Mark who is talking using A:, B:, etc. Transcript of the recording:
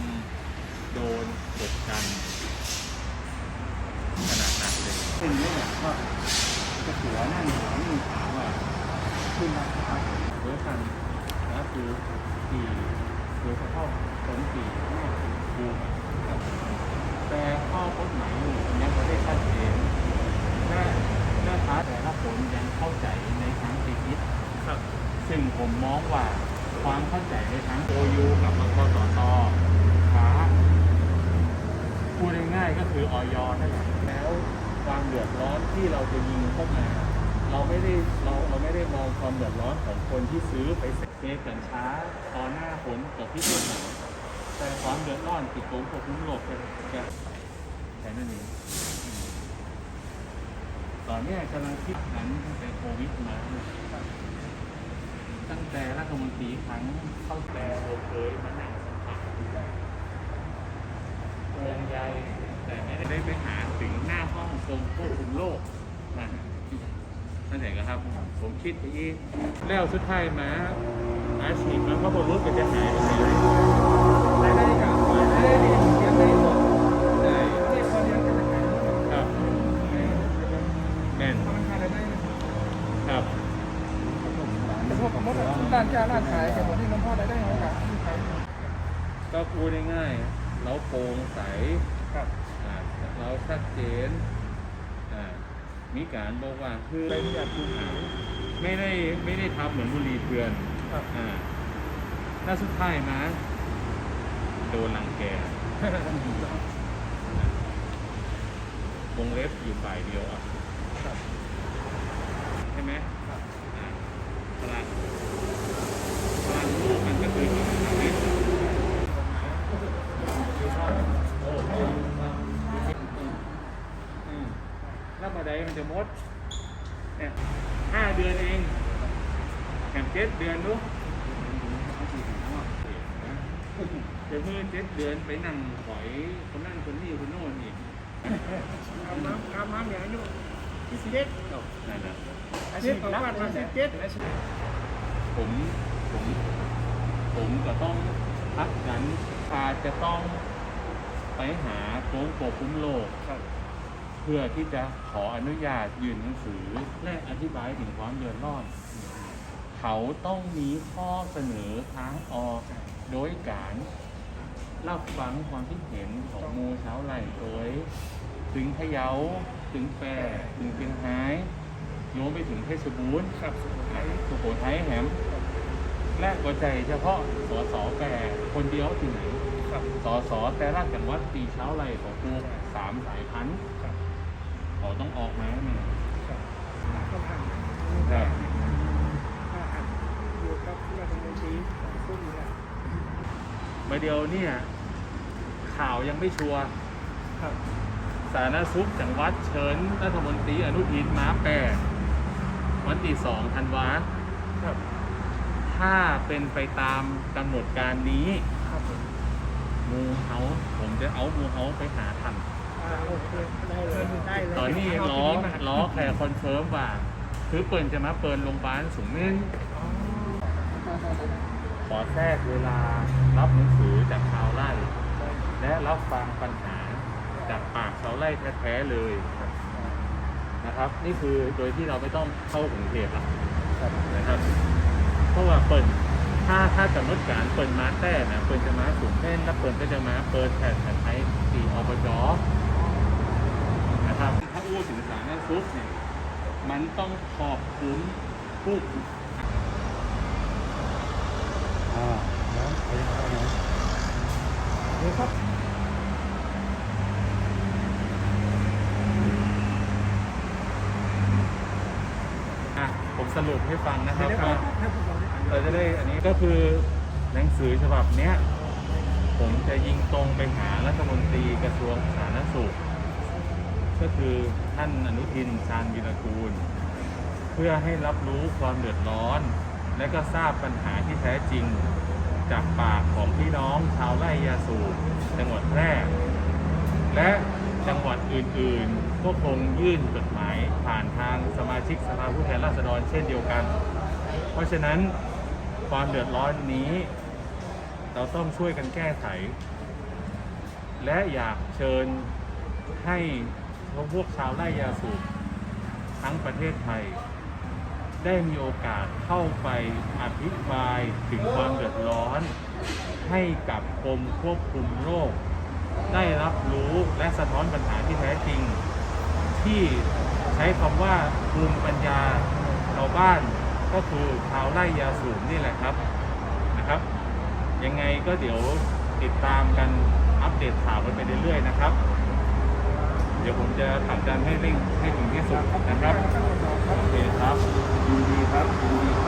A: งโดนกดดันขนาดหนักเลย
B: เป็นเรื่องก็จะหัวนั่นหัวนี่ถามว่าขึ้นมาครับ
A: เวิร์กันนะคือปีโดยเฉพาะสองปีแม่ครูครับแต่ข้อกฎหมายอยู่ยังไม่ได้ชัดเจนแค่แค่ท้าแต่ละคนยังเข้าใจในทางติคิด
B: ครับ
A: ซึ่งผมมองว่าความเข้าใจในทั้ง OU กับมกสตช้าพูดง่ายๆก็คื อออยนั่นแหละแล้วความเดือดร้อนที่เราจะยิงเข้ามา เราไม่ได้เราเราไม่ได้มองความเดือดร้อนของคนที่ซื้อไปเซฟกันช้าตอนหน้าฝนกับที่ต้นหนาวแต่ความเดือดร้อนติดโกงควบคุมโรคกันกันแค่นั้นเองตอนนี้กำลังคิดนั้นตั้งแต่โควิดมาตั้งแต่รัฐมนตรีครั้งเข้าแต่เราเคยมานั่งสัมผัสวงใหญ่แต่ไม่ได้ไปหาถึงหน้าห้อง กรมควบคุมโรคนะนั่นเองครับ ผมคิดไปเองแล้วสุดท้ายมาอาชีพมันก็บรรลุก็จะหายไปเลย
B: รายได้กับรายได้เรียนเรียนได้หมด
A: ได้
B: เรียนคนเรียนกันจะขาย
A: ครับแม่น
B: มันขายได้
A: ครับ
B: แต่พวกผมว่าร้านค้าร้านขายแต่วันนี้น้องพ่อรายได้ของกับที่ขาย
A: ก็พูดง่ายๆเราโปร่งใส
B: ครับ
A: อ่าเราชัดเจน มีการบอกว่าคือ
B: รายได้คุณหา
A: ไม่ได้ไม่ได้ทำเหมือนบุหรีเถื่อน
B: ครับ
A: อ่าแล้วสุดท้ายนะโดนรังแกวงเล็บอยู่ฝ่ายเดียวอะ
B: ครับ
A: ใช่ไหม
B: ครับ
A: อ่าพลังพลังลูกมันก็คือของทางนี้โอ้โหอืมแล้วมาใดมันจะหมด เนี่ยห้าเดือนเองแข่งเจ็ดเดือนดูจะเมื่อเจ็ดเดือนไปนั่งหอยคนนั่นคนนี้คนโน่นอีก
B: ทำน้ำทำน้ำอย่างอายุที่สิบเอ็ด
A: นั่นนะ
B: อาชีพของบ้านมาสิบเจ็ดอาชีพ
A: ผมผมผมก็ต้องพักกันพาจะต้องไปหาโค้งโปรคุ้มโลก
B: ครับ
A: เพื่อที่จะขออนุญาตยื่นหนังสือและอธิบายถึงความเดือดร้อน เขาต้องมีข้อเสนอทางออกโดยการรับฟังความคิดเห็นของหมูเช้าไหลโดยถึงพะเยาถึงแปรถึงเชียงรายรวมไปถึงเพชรบูรณ์
B: ครับสุโขทัย
A: สุโขทัยแหมและหัวใจเฉพาะสสแปรคนเดียวที่ไหน
B: ครับ
A: สสแต่ละจังหวัดตีเช้าไหลของกูสามสายพันธุ์
B: ครับ
A: เขาต้องออกมาเนี่ย
B: ครับต้องทำ
A: ครับ
B: ถ้าอัดอยู่กับรัฐมนตรีของผู้นี้แหละ
A: มาเดียวเนี่ย ข่าวยังไม่ชัวร์
B: ครับ
A: สาธารณสุขจังหวัดเชิญรัฐมนตรีอนุทินมาแปรวันที่สองธันวา
B: ครับ
A: ถ้าเป็นไปตามกำหนดการนี้
B: ครับผม
A: มูเฮาผมจะเอามูเฮาไปหาทัน
B: อ่าโอเค
A: นนี้ล้อล้อแค่คอนเฟิร์มว่า คือเปิดจะมาเปิดโรงพยาบาลสูงนิน
B: อ๋อ
A: ขอแทรกเวลารับหนังสือจากชาวไร่ และรับฟังปัญหาจากปากชาวไร่แท้ๆเลยนะครับ นี่คือโดยที่เราไม่ต้องเข้ากรุงเทพหรอกนะครับเพราะว่าเปิดถ้าถ้ากำหนดการเปิดมาแต่นะเปิดจะมาสูงเส้นแล้วเปิดก็จะมาเปิดแผ่นแผ่นไทยสี่อบจ ถ้าอู้ถึงสารนั้นซุปเนี่ยมันต้องขอบคุณผู้
B: อ่าน้ำไปเอาหน่อยเดี๋ยวครับ
A: อะผมสรุปให้ฟังนะครับ
B: เดี๋ยว
A: ว่า
B: ให้พวกเราได้อ่าน
A: เราจะได้อันนี้ก็คือหนังสือฉบับเนี้ย ผมจะยิงตรงไปหารัฐมนตรีกระทรวงสาธารณสุข ก็คือท่านอนุทินชาญวิรกูล เพื่อให้รับรู้ความเดือดร้อน และก็ทราบปัญหาที่แท้จริง จากปากของพี่น้องชาวไร่ยาสูบจังหวัดแพร่และจังหวัดอื่นๆ ก็คงยื่นจดหมายผ่านทางสมาชิกสภาผู้แทนราษฎรเช่นเดียวกัน เพราะฉะนั้นความเดือดร้อนนี้ เราต้องช่วยกันแก้ไข และอยากเชิญให้ พวกชาวไร่ยาสูบทั้งประเทศไทย ได้มีโอกาสเข้าไปอภิปรายถึงความเดือดร้อน ให้กับกรมควบคุมโรค ได้รับรู้และสะท้อนปัญหาที่แท้จริง ที่ใช้คำว่าภูมิปัญญาชาวบ้านก็คือชาวไร่ยาสูบนี่แหละครับนะครับ ยังไงก็เดี๋ยวติดตามกันอัปเดตข่าวกันไปเรื่อยๆนะครับ จะผลักดันให้เร่งให้ถึงที่สุดนะครับโอเคครับยินดีครับยินดีครับ